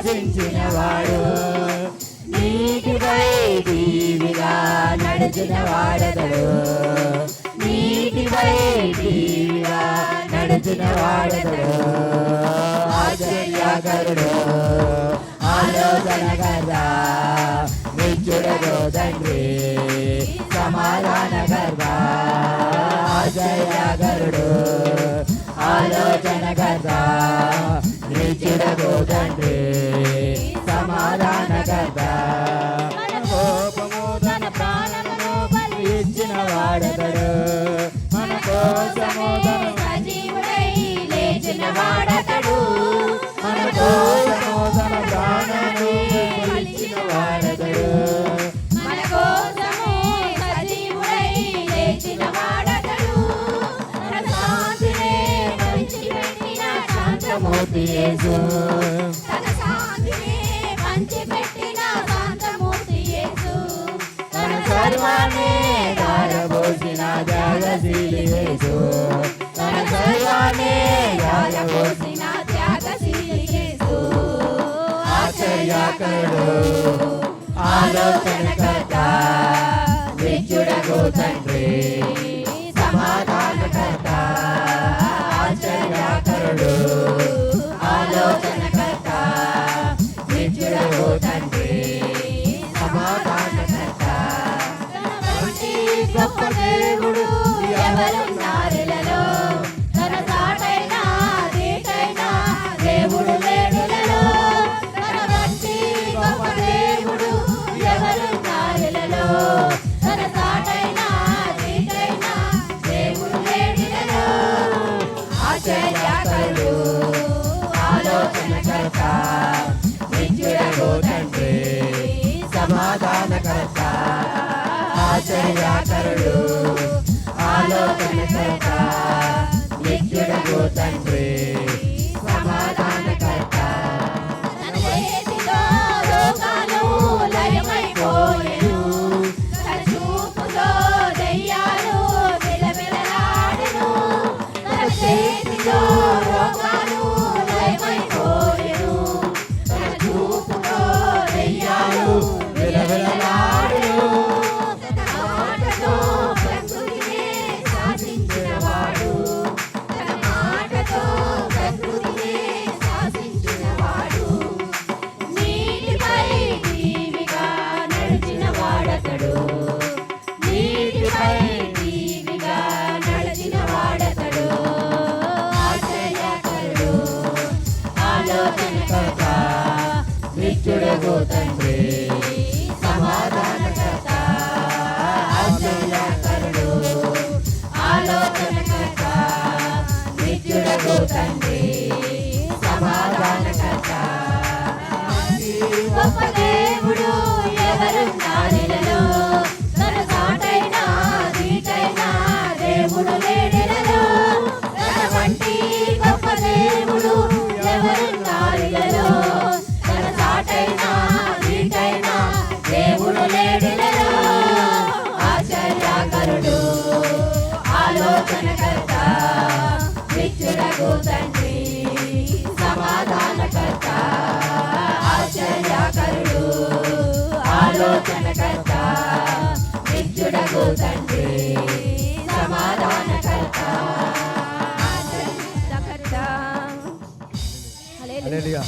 రక్షించిన వాడు నీటిపై దీవిగా నడిచిన వాడతడు. నీటిపై దీవిగా నడిచిన వాడతడు. ఆశ్చర్యకరుడు ఆలోచన కదా నిత్యుడగో తండ్రి సమాధాన కదా ఆశ్చర్యకరుడు ఆలోచన కదా నిత్యుడగో తండ్రి ఇచ్చిన వాడతడు మన కోసము తన సజీవుడై లేచిన వాడతడు మన కోసము తన ప్రాణము ఇచ్చిన వాడతడు మన కోసము సజీవుడై లేచిన వాడతడు మన శాంతినే పంచిపెట్టిన శాంతమూర్తి మూర్తి యేసు. తన శాంతినే పంచిపెట్టిన శాంతమూర్తి యేసు. తన సర్వాన్ని దారబోసిన త్యాగశీలి యేసు తన సర్వాన్ని దారబోసిన పోసిన త్యాగశీలి యేసు ఆశ్చర్యకరుడు ఆలోచనకర్త నిత్యుడగు తండ్రి సమాధానకర్త ఆశ్చర్యకరుడు ఆలోచనకర్త నిత్యుడగు తండ్రి సమాధానకర్త వంటి గొప్ప దేవుడు ఎవరున్నారిలలో తన సాటైన దీటైన దేవుడు లేడులలో తన గొప్ప దేవుడు తన దేవుడు లేడులలో ఆశ్చర్యకరుడు ఆలోచనకర్త తండ్రి సమాధానకర్త ఆశ్చర్యకరుడు. నిత్యుడగు తండ్రి నిత్యుడగు తండ్రి సమాధానకర్త ఆశ్చర్యకరుడు ఆలోచనకర్త నిత్యుడగు తండ్రి సమాధానకర్త. గొప్ప నిత్యుడగు తండ్రి సమాధానకర్త ఆశ్చర్యకరుడు ఆలోచనకర్త నిత్యుడగు తండ్రి సమాధానకర్త ఆశ్చర్యకర్త హల్లెలూయా.